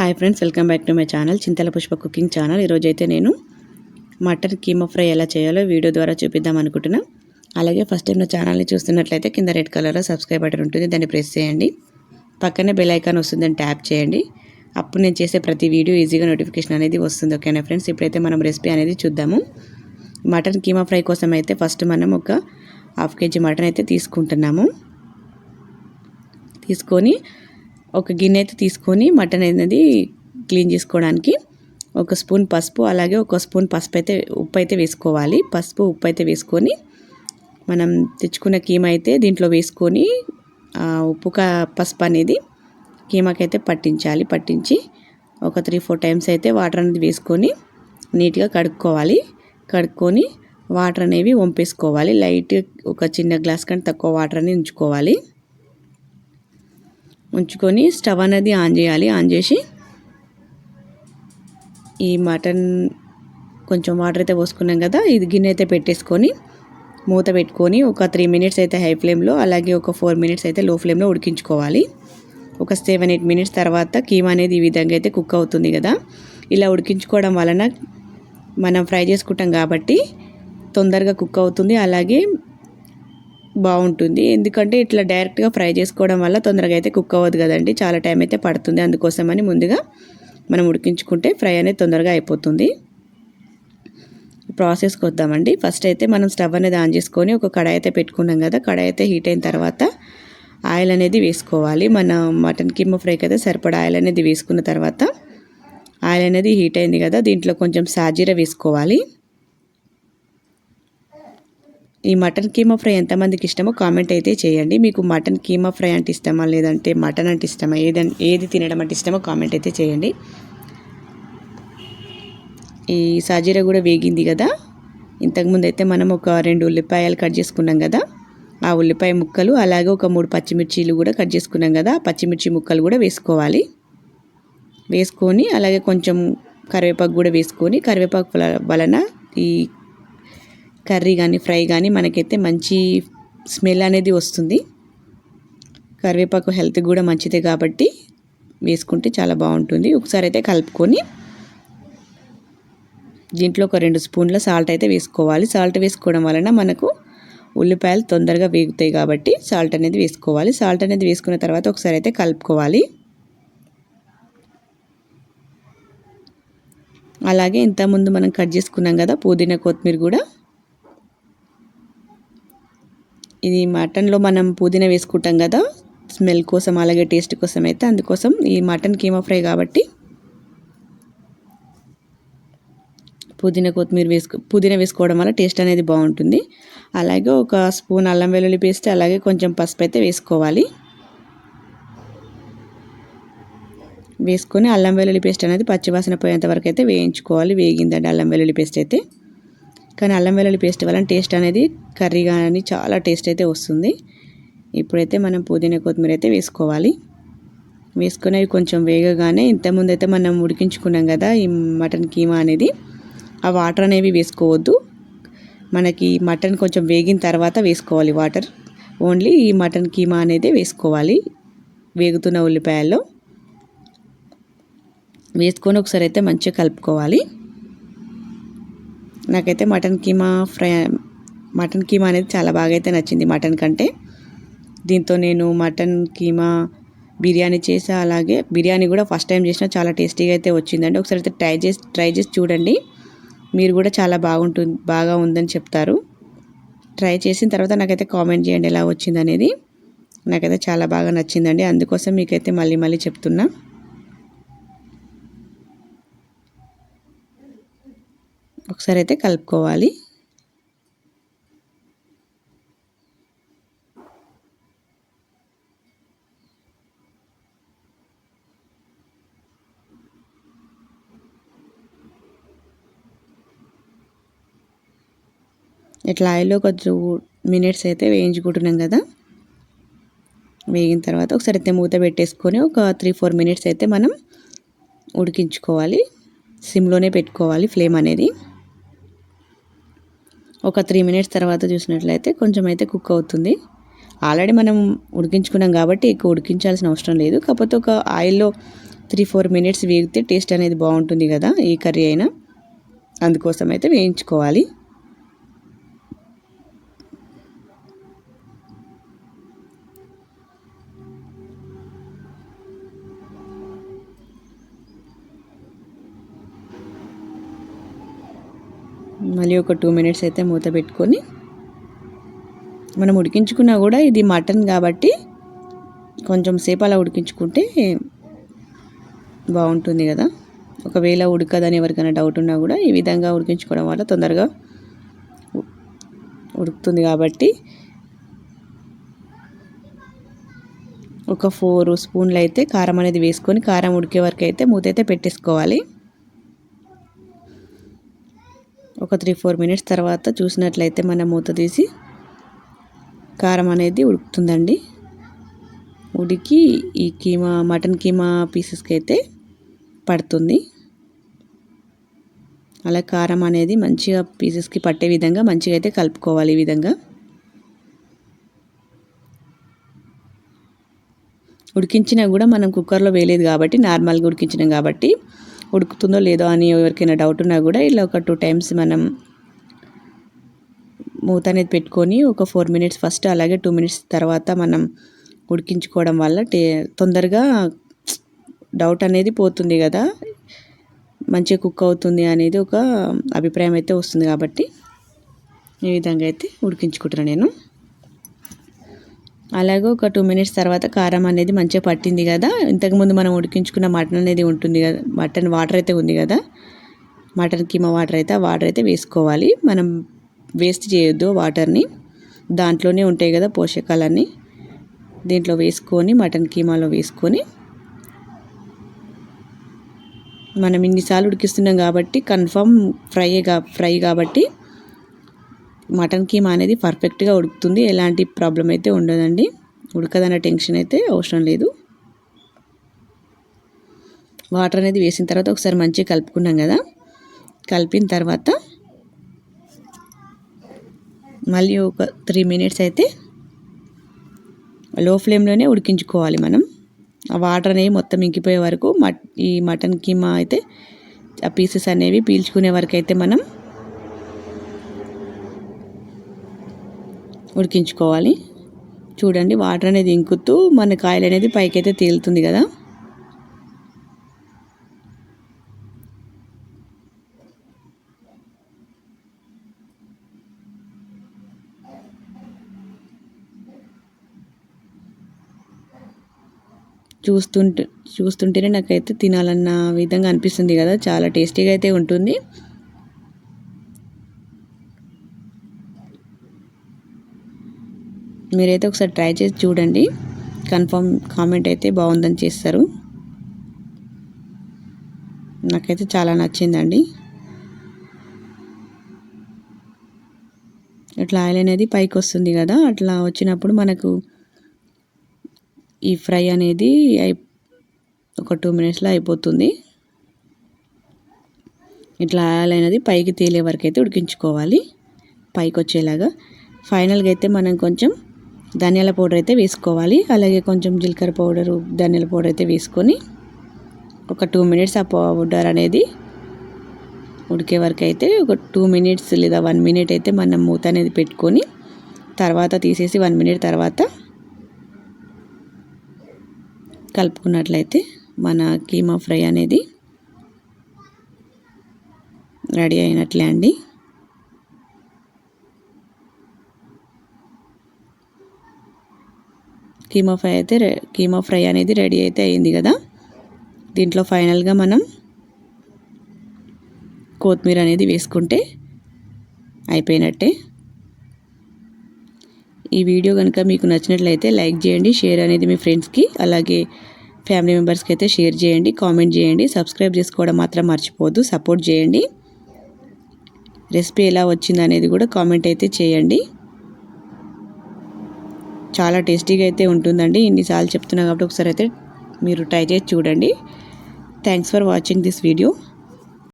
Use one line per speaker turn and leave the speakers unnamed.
Hi friends welcome back to my channel Chintala Pushpa cooking channel ఈరోజు అయితే నేను mutton keema fry ఎలా చేయాలో వీడియో ద్వారా చూపిద్దాం అనుకుంటున్నా. అలాగే ఫస్ట్ టైం నా ఛానల్ని చూస్తున్నట్లయితే కింద రెడ్ కలర్లో సబ్స్క్రైబ్ బటన్ ఉంటుంది దాన్ని ప్రెస్ చేయండి. పక్కనే బెల్ ఐకాన్ వస్తుందని ట్యాప్ చేయండి. అప్పుడు నేను చేసే ప్రతి వీడియో ఈజీగా నోటిఫికేషన్ అనేది వస్తుంది ఓకేనా ఫ్రెండ్స్ ఇప్పుడైతే మనం రెసిపీ అనేది చూద్దాము. మటన్ కీమా ఫ్రై కోసం అయితే ఫస్ట్ మనం ఒక హాఫ్ కేజీ మటన్ అయితే తీసుకుంటున్నాము. తీసుకొని ఒక గిన్నె అయితే తీసుకొని మటన్ అనేది క్లీన్ చేసుకోవడానికి ఒక స్పూన్ పసుపు అలాగే ఒక స్పూన్ పసుపు అయితే ఉప్పు అయితే వేసుకోవాలి. పసుపు ఉప్పు అయితే వేసుకొని మనం తెచ్చుకున్న కీమ అయితే దీంట్లో వేసుకొని ఉప్పు పసుపు అనేది కీమాకైతే పట్టించాలి. పట్టించి ఒక త్రీ ఫోర్ టైమ్స్ అయితే వాటర్ అనేది వేసుకొని నీట్గా కడుక్కోవాలి. కడుక్కొని వాటర్ అనేవి వంపేసుకోవాలి. లైట్ ఒక చిన్న గ్లాస్ కంటే తక్కువ వాటర్ అనేది ఉంచుకోవాలి. ఉంచుకొని స్టవ్ అనేది ఆన్ చేయాలి. ఆన్ చేసి ఈ మటన్ కొంచెం వాటర్ అయితే పోసుకున్నాం కదా ఇది గిన్నె అయితే పెట్టేసుకొని మూత పెట్టుకొని ఒక త్రీ మినిట్స్ అయితే హై ఫ్లేమ్లో అలాగే ఒక ఫోర్ మినిట్స్ అయితే లో ఫ్లేమ్లో ఉడికించుకోవాలి. ఒక సెవెన్ ఎయిట్ మినిట్స్ తర్వాత కీమా అనేది ఈ విధంగా అయితే కుక్ అవుతుంది కదా. ఇలా ఉడికించుకోవడం వలన మనం ఫ్రై చేసుకుంటాం కాబట్టి తొందరగా కుక్ అవుతుంది. అలాగే బాగుంటుంది. ఎందుకంటే ఇట్లా డైరెక్ట్గా ఫ్రై చేసుకోవడం వల్ల తొందరగా అయితే కుక్ అవ్వదు కదండి. చాలా టైం అయితే పడుతుంది. అందుకోసమని ముందుగా మనం ఉడికించుకుంటే ఫ్రై అనేది తొందరగా అయిపోతుంది. ప్రాసెస్కి వద్దామండి. ఫస్ట్ అయితే మనం స్టవ్ అనేది ఆన్ చేసుకొని ఒక కడాయి అయితే పెట్టుకున్నాం కదా కడాయి అయితే హీట్ అయిన తర్వాత ఆయిల్ అనేది వేసుకోవాలి. మన మటన్ కిమ్మ ఫ్రైకి అయితే సరిపడా ఆయిల్ అనేది వేసుకున్న తర్వాత ఆయిల్ అనేది హీట్ అయింది కదా దీంట్లో కొంచెం సాజీర వేసుకోవాలి. ఈ మటన్ కీమా ఫ్రై ఎంతమందికి ఇష్టమో కామెంట్ అయితే చేయండి. మీకు మటన్ కీమా ఫ్రై అంటే ఇష్టమా లేదంటే మటన్ అంటే ఇష్టమా ఏది ఏది తినడం అంటే ఇష్టమో కామెంట్ అయితే చేయండి. ఈ సాజీరా కూడా వేగింది కదా. ఇంతకుముందు అయితే మనం ఒక రెండు ఉల్లిపాయలు కట్ చేసుకున్నాం కదా. ఆ ఉల్లిపాయ ముక్కలు అలాగే ఒక మూడు పచ్చిమిర్చీలు కూడా కట్ చేసుకున్నాం కదా. పచ్చిమిర్చి ముక్కలు కూడా వేసుకోవాలి. వేసుకొని అలాగే కొంచెం కరివేపాకు కూడా వేసుకొని కరివేపాకు వలన ఈ కర్రీ కానీ ఫ్రై కానీ మనకైతే మంచి స్మెల్ అనేది వస్తుంది. కరివేపాకు హెల్త్కి కూడా మంచిదే కాబట్టి వేసుకుంటే చాలా బాగుంటుంది. ఒకసారి అయితే కలుపుకొని దీంట్లో ఒక రెండు స్పూన్ల సాల్ట్ అయితే వేసుకోవాలి. సాల్ట్ వేసుకోవడం వలన మనకు ఉల్లిపాయలు తొందరగా వేగుతాయి కాబట్టి సాల్ట్ అనేది వేసుకోవాలి. సాల్ట్ అనేది వేసుకున్న తర్వాత ఒకసారి అయితే కలుపుకోవాలి. అలాగే ఇంతకుముందు మనం కట్ చేసుకున్నాం కదా పుదీనా కొత్తిమీర కూడా ఇది మటన్లో మనం పుదీనా వేసుకుంటాం కదా స్మెల్ కోసం అలాగే టేస్ట్ కోసం అయితే అందుకోసం ఈ మటన్ కీమా ఫ్రై కాబట్టి పుదీనా కొత్తిమీర వేసుకో పుదీనా వేసుకోవడం వల్ల టేస్ట్ అనేది బాగుంటుంది. అలాగే ఒక స్పూన్ అల్లం వెల్లుల్లి పేస్ట్ అలాగే కొంచెం పసుపు అయితే వేసుకోవాలి. వేసుకొని అల్లం వెల్లుల్లి పేస్ట్ అనేది పచ్చివాసన పోయేంత వరకు అయితే వేయించుకోవాలి. వేగిందండి అల్లం వెల్లుల్లి పేస్ట్ అయితే. కానీ అల్లం వెల్లుల్లి పేస్ట్ వల్ల టేస్ట్ అనేది కర్రీ కానీ చాలా టేస్ట్ అయితే వస్తుంది. ఇప్పుడైతే మనం పుదీనా కొత్తిమీర అయితే వేసుకోవాలి. వేసుకొని అవి కొంచెం వేగగానే ఇంతకుముందు అయితే మనం ఉడికించుకున్నాం కదా ఈ మటన్ కీమా అనేది. ఆ వాటర్ అనేవి వేసుకోవద్దు. మనకి మటన్ కొంచెం వేగిన తర్వాత వేసుకోవాలి వాటర్. ఓన్లీ ఈ మటన్ కీమా అనేది వేసుకోవాలి. వేగుతున్న ఉల్లిపాయల్లో వేసుకొని ఒకసారి అయితే మంచిగా కలుపుకోవాలి. నాకైతే mutton keema fry mutton keema అనేది చాలా బాగా అయితే నచ్చింది మటన్ కంటే. దీంతో నేను మటన్ కీమా బిర్యానీ చేసా అలాగే బిర్యానీ కూడా ఫస్ట్ టైం చేసినా చాలా టేస్టీగా అయితే వచ్చిందండి. ఒకసారి అయితే ట్రై చేసి ట్రై చేసి చూడండి. మీరు కూడా చాలా బాగుంటుంది బాగా ఉందని చెప్తారు. ట్రై చేసిన తర్వాత నాకైతే కామెంట్ చేయండి ఎలా వచ్చింది అనేది నాకైతే చాలా బాగా నచ్చిందండి. అందుకోసం మీకైతే మళ్ళీ మళ్ళీ చెప్తున్నా. ఒకసారి అయితే కలుపుకోవాలి. ఇట్లా ఆయిల్లో కొద్ది మినిట్స్ అయితే వేయించుకుంటున్నాం కదా. వేగిన తర్వాత ఒకసారి అయితే మూత పెట్టేసుకొని ఒక త్రీ ఫోర్ మినిట్స్ అయితే మనం ఉడికించుకోవాలి. సిమ్లోనే పెట్టుకోవాలి ఫ్లేమ్ అనేది. ఒక త్రీ మినిట్స్ తర్వాత చూసినట్లయితే కొంచెం అయితే కుక్ అవుతుంది. ఆల్రెడీ మనం ఉడికించుకున్నాం కాబట్టి ఎక్కువ ఉడికించాల్సిన అవసరం లేదు. కాకపోతే ఒక ఆయిల్లో త్రీ ఫోర్ మినిట్స్ వేగితే టేస్ట్ అనేది బాగుంటుంది కదా ఈ కర్రీ అయినా. అందుకోసం అయితే వేయించుకోవాలి. మళ్ళీ ఒక టూ మినిట్స్ అయితే మూత పెట్టుకొని మనం ఉడికించుకున్నా కూడా ఇది మటన్ కాబట్టి కొంచెం సేపు అలా ఉడికించుకుంటే బాగుంటుంది కదా. ఒకవేళ ఉడకదని ఎవరికైనా డౌట్ ఉన్నా కూడా ఈ విధంగా ఉడికించుకోవడం వల్ల తొందరగా ఉడుకుతుంది కాబట్టి ఒక ఫోర్ స్పూన్లు అయితే కారం అనేది వేసుకొని కారం ఉడికే వరకు అయితే మూత అయితే పెట్టేసుకోవాలి. ఒక త్రీ ఫోర్ మినిట్స్ తర్వాత చూసినట్లయితే మనం మూత తీసి కారం అనేది ఉడుకుతుందండి. ఉడికి ఈ కీమా మటన్ కీమా పీసెస్కి అయితే పడుతుంది. అలా కారం అనేది మంచిగా పీసెస్కి పట్టే విధంగా మంచిగా అయితే కలుపుకోవాలి ఈ విధంగా. ఉడికించినా కూడా మనం కుక్కర్లో వేయలేదు కాబట్టి నార్మల్గా ఉడికించినాం కాబట్టి ఉడుకుతుందో లేదో అని ఎవరికైనా డౌట్ ఉన్నా కూడా ఇలా ఒక టూ టైమ్స్ మనం మూత అనేది పెట్టుకొని ఒక ఫోర్ మినిట్స్ ఫస్ట్ అలాగే టూ మినిట్స్ తర్వాత మనం ఉడికించుకోవడం వల్ల టే తొందరగా డౌట్ అనేది పోతుంది కదా. మంచిగా కుక్ అవుతుంది అనేది ఒక అభిప్రాయం అయితే వస్తుంది కాబట్టి ఈ విధంగా అయితే ఉడికించుకుంటున్నాను నేను. అలాగే ఒక టూ మినిట్స్ తర్వాత కారం అనేది మంచిగా పట్టింది కదా. ఇంతకుముందు మనం ఉడికించుకున్న మటన్ అనేది ఉంటుంది కదా. మటన్ వాటర్ అయితే ఉంది కదా. మటన్ కీమా వాటర్ అయితే ఆ వాటర్ అయితే వేసుకోవాలి. మనం వేస్ట్ చేయొద్దు వాటర్ని దాంట్లోనే ఉంటాయి కదా పోషకాలన్నీ. దీంట్లో వేసుకొని మటన్ కీమాలో వేసుకొని మనం ఇన్నిసార్లు ఉడికిస్తున్నాం కాబట్టి కన్ఫర్మ్ ఫ్రై ఫ్రై కాబట్టి మటన్ కీమా అనేది పర్ఫెక్ట్గా ఉడుకుతుంది. ఎలాంటి ప్రాబ్లం అయితే ఉండదండి. ఉడకదన్న టెన్షన్ అయితే అవసరం లేదు. వాటర్ అనేది వేసిన తర్వాత ఒకసారి మంచిగా కలుపుకున్నాం కదా. కలిపిన తర్వాత మళ్ళీ ఒక త్రీ మినిట్స్ అయితే లో ఫ్లేమ్లోనే ఉడికించుకోవాలి మనం. ఆ వాటర్ అనేవి మొత్తం ఇంకిపోయే వరకు మట్ ఈ మటన్ కీమా అయితే ఆ పీసెస్ అనేవి పీల్చుకునే వరకు అయితే మనం ఉడికించుకోవాలి. చూడండి వాటర్ అనేది ఇంకుతూ మన కాయలు అనేది పైకైతే తేలుతుంది కదా. చూస్తుంటే చూస్తుంటేనే నాకైతే తినాలన్న విధంగా అనిపిస్తుంది కదా. చాలా టేస్టీగా అయితే ఉంటుంది. మీరైతే ఒకసారి ట్రై చేసి చూడండి. కన్ఫర్మ్ కామెంట్ అయితే బాగుందని చేస్తారు. నాకైతే చాలా నచ్చిందండి. ఇట్లా ఆయిల్ అనేది పైకి వస్తుంది కదా అట్లా వచ్చినప్పుడు మనకు ఈ ఫ్రై అనేది అయి ఒక టూ మినిట్స్లో అయిపోతుంది. ఇట్లా ఆయిల్ అనేది పైకి తేలే వరకు అయితే ఉడికించుకోవాలి. పైకి వచ్చేలాగా ఫైనల్గా అయితే మనం కొంచెం ధనియాల పౌడర్ అయితే వేసుకోవాలి. అలాగే కొంచెం జీలకర్ర పౌడరు ధనియాల పౌడర్ అయితే వేసుకొని ఒక టూ మినిట్స్ ఆ పౌడర్ అనేది ఉడికే వరకు అయితే ఒక టూ మినిట్స్ లేదా వన్ మినిట్ అయితే మనం మూత అనేది పెట్టుకొని తర్వాత తీసేసి వన్ మినిట్ తర్వాత కలుపుకున్నట్లయితే మన కీమా ఫ్రై అనేది రెడీ అయినట్లే అండి. కీమా ఫ్రై అయితే కీమా ఫ్రై అనేది రెడీ అయితే అయింది కదా. దీంట్లో ఫైనల్గా మనం కొత్తిమీర అనేది వేసుకుంటే అయిపోయినట్టే. ఈ వీడియో కనుక మీకు నచ్చినట్లయితే లైక్ చేయండి షేర్ అనేది మీ ఫ్రెండ్స్కి అలాగే ఫ్యామిలీ మెంబర్స్కి అయితే షేర్ చేయండి కామెంట్ చేయండి సబ్స్క్రైబ్ చేసుకోవడం మాత్రం మర్చిపోవద్దు సపోర్ట్ చేయండి. రెసిపీ ఎలా వచ్చింది అనేది కూడా కామెంట్ అయితే చేయండి. చాలా టేస్టీగా అయితే ఉంటుందండి. ఇన్నిసార్లు చెప్తున్నా కాబట్టి ఒకసారి అయితే మీరు ట్రై చేసి చూడండి. Thanks for watching this video